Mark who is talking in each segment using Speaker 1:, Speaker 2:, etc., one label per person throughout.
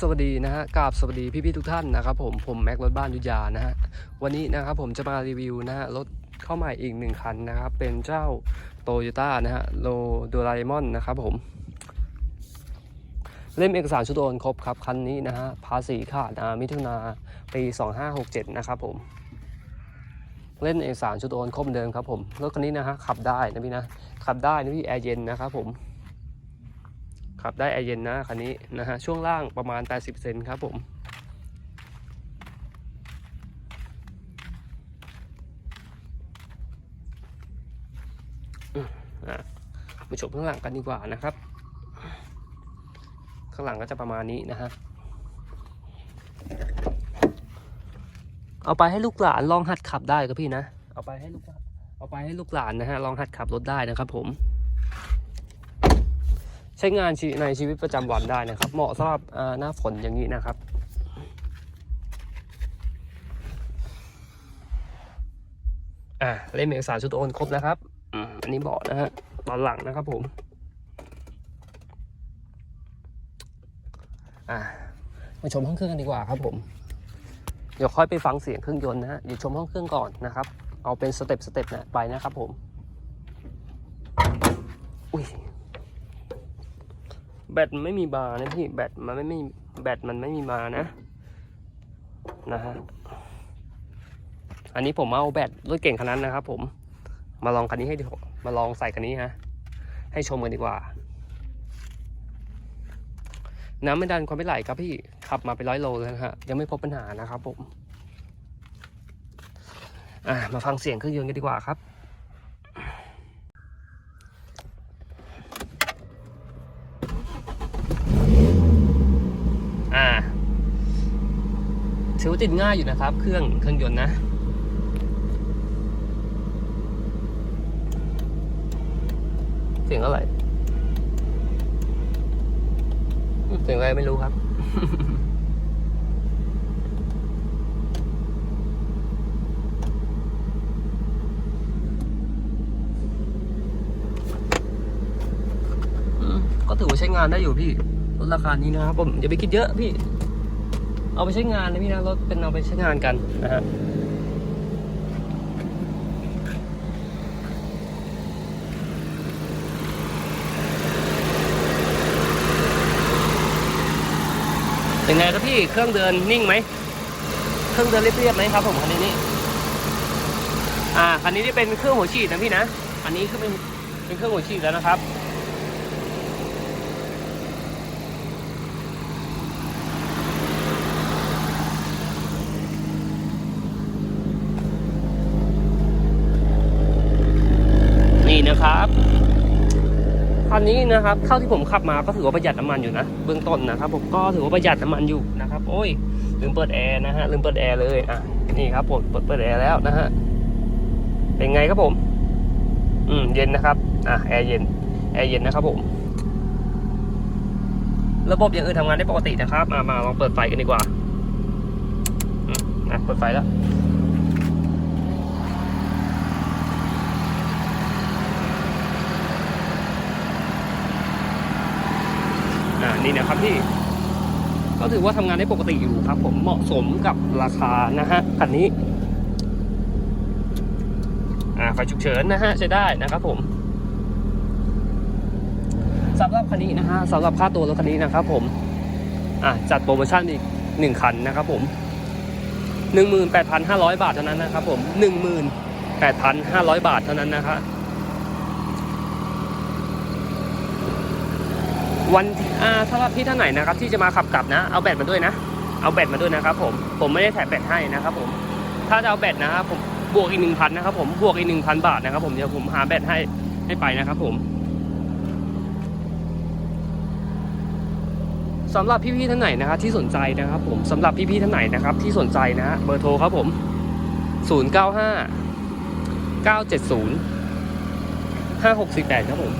Speaker 1: สวัสดีนะฮะกราบสวัสดีพี่ๆทุกท่านนะครับผมผมแม็กรถบ้านยุยานะฮะวันนี้นะครับผมจะมารีวิวนะฮะรถเข้าใหม่อีกหนึ่งคันนะครับ เป็นเจ้าโตโยต้านะฮะโลดูราเอมอนนะครับผม เล่มเอกสารชุดโอนครบครับ คันนี้นะฮะภาษีขาดามิถุนาปี 2567 นะครับผม เล่นเอกสารชุดโอนครบเดิมครับผมรถคันนี้นะฮะขับได้นะพี่นะขับได้นะพี่แอร์เย็นนะครับผม ขับได้แอร์เย็นนะคันนี้นะฮะช่วงล่างประมาณ 80 เซนครับผมมาชมข้างหลังกันดีกว่านะครับ ข้างหลังก็จะประมาณนี้นะฮะเอาไปให้ลูกหลานลองหัดขับได้ครับพี่นะ เอาไปให้ลูกเอาไปให้ลูกหลานนะฮะลองหัดขับรถได้นะครับผม ใช้งานในชีวิตประจำวันได้นะครับ เหมาะสำหรับหน้าฝนอย่างนี้นะครับอ่าเล่มเอกสารชุดโอนครบแล้วครับอันนี้เบาะนะฮะตอนหลังนะครับผมอ่ามาชมห้องเครื่องกันดีกว่าครับผมเดี๋ยวค่อยไปฟังเสียงเครื่องยนต์นะฮะเดี๋ยวชมห้องเครื่องก่อนนะครับ เอาเป็นสเต็ปสเต็ปนะไปนะครับผมอุ้ย แบตมันไม่มีบาร์นะพี่แบตมันไม่ม่แบตมันไม่มีบาร์นะนะฮะอันนี้ผมเอาแบตรถเก่งคันนั้นนะครับผมมาลองคันนี้ให้มาลองใส่คันนี้ฮะให้ชมกันดีกว่า น้ำไม่ดันความไม่ไหลครับพี่ขับมาไปร้อยโลแล้วฮะยังไม่พบปัญหานะครับผม อ่ามาฟังเสียงเครื่องยนต์กันดีกว่าครับ อ่าถือว่าติดง่ายอยู่นะครับ เครื่องเครื่องยนต์นะ เสียงอะไร เสียงอะไรไม่รู้ครับก็ถือว่าใช้งานได้อยู่พี่ รถราคานี้นะครับผมอย่าไปคิดเยอะพี่ เอาไปใช้งานนะพี่นะรถเป็นเอาไปใช้งานกันนะฮะเป็นไงครับพี่เครื่องเดินนิ่งไหมเครื่องเดินเรียบๆไหมครับผมคันนี้นี่อ่าคันนี้ที่เป็นเครื่องหัวฉีดนะพี่นะอันนี้คือเป็นเป็นเครื่องหัวฉีดแล้วนะครับ นี่นะครับคันนี้นะครับเท่าที่ผมขับมาก็ถือว่าประหยัดน้ำมันอยู่นะเบื้องต้นนะครับผมก็ถือว่าประหยัดน้ำมันอยู่นะครับ โอ้ยลืมเปิดแอร์นะฮะลืมเปิดแอร์เลยอะนี่ครับผมเปิดเปิดแอร์แล้วนะฮะเป็นไงครับผม อืมเย็นนะครับอะแอร์เย็นแอร์เย็นนะครับผมระบบอย่างอื่นทำงานได้ปกตินะครับ มามาลองเปิดไฟกันดีกว่าอะเปิดไฟแล้ว อ่านี่นะครับพี่ ก็ถือว่าทำงานได้ปกติอยู่ครับ ผมเหมาะสมกับราคานะฮะคันนี้อ่าไฟฉุกเฉินนะฮะใช้ได้นะครับผมสำหรับคันนี้นะฮะสำหรับค่าตัวรถคันนี้นะครับผมอ่าจัดโปรโมชั่นอีกหนึ่งคันนะครับผมหนึ่งหมื่นแปดพันห้าร้อยบาทเท่านั้นนะครับผมหนึ่งหมื่นแปดพันห้าร้อยบาทเท่านั้นนะครับ วันอ่าสำหรับพี่ท่านไหนนะครับ ที่จะมาขับกลับนะ เอาแบตมาด้วยนะ เอาแบตมาด้วยนะครับผม ผมไม่ได้แถมแบตให้นะครับผม ถ้าจะเอาแบตนะครับผมบวกอีกหนึ่งพันนะครับผมบวกอีกหนึ่งพันบาทนะครับผมเดี๋ยวผมหาแบตให้ให้ไปนะครับผมสำหรับพี่ๆท่านไหนนะครับที่สนใจนะครับผมสำหรับพี่ๆท่านไหนนะครับที่สนใจนะฮะเบอร์โทรครับผม 0 9 5 9 7 0 5 6 4 8 ครับผม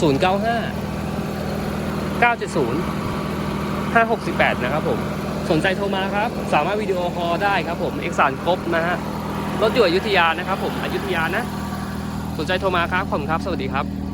Speaker 1: 0 9 5 970 568 นะครับผม สนใจโทรมาครับ สามารถวิดีโอคอลได้ครับผมเอกสารครบนะฮะรถอยู่อยุธยานะครับผมอยุธยานะ สนใจโทรมาครับ ขอบคุณครับ สวัสดีครับ